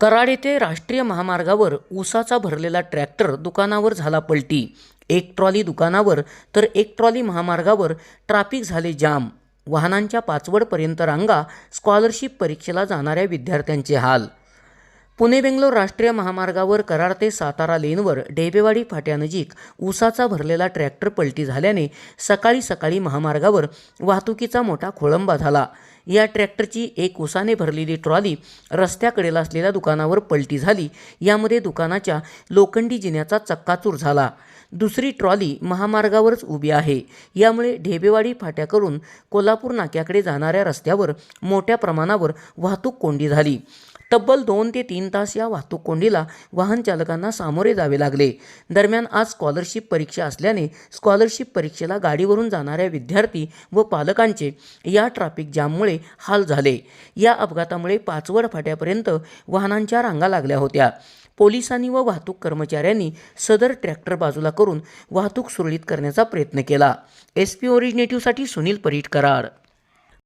कराड येथे राष्ट्रीय महामार्गावर ऊसाचा भरलेला ट्रॅक्टर दुकानावर झाला पलटी. एक ट्रॉली दुकानावर तर एक ट्रॉली महामार्गावर ट्राफिक झाले जाम. वाहनांच्या पाचवडपर्यंत रांगा स्कॉलरशिप परीक्षेला जाणाऱ्या विद्यार्थ्यांचे हाल. पुणे बेंगलोर राष्ट्रीय महामार्गावर कराड ते सातारा लेनवर डेबेवाडी फाट्यानजीक ऊसाचा भरलेला ट्रॅक्टर पलटी झाल्याने सकाळी सकाळी महामार्गावर वाहतुकीचा मोठा खोळंबा झाला. या ट्रॅक्टरची एक उसाने भरलेली ट्रॉली रस्त्याकडेला असलेल्या दुकानावर पलटी झाली. यामध्ये दुकानाच्या लोखंडी जिन्याचा चक्काचूर झाला. दुसरी ट्रॉली महामार्गावरच उभी आहे. यामुळे ढेबेवाडी फाट्याकडून कोल्हापूर नाक्याकडे जाणाऱ्या रस्त्यावर मोठ्या प्रमाणावर वाहतूक कोंडी झाली. तब्बल दोन ते तीन तास या वाहतूक कोंडीला वाहन चालकांना सामोरे जावे लागले. दरम्यान आज स्कॉलरशिप परीक्षा असल्याने स्कॉलरशिप परीक्षेला गाडीवरून जाणाऱ्या विद्यार्थी व पालकांचे या ट्रॅफिक जाममुळे हाल झाले. या अपघातामुळे पाचवड फाट्यापर्यंत वाहनांच्या रांगा लागल्या होत्या. पोलिसांनी व वाहतूक कर्मचाऱ्यांनी सदर ट्रॅक्टर बाजूला करून वाहतूक सुरळीत करण्याचा प्रयत्न केला. एस पी ओरिजिनेटिव्हसाठी सुनील परीट कराड.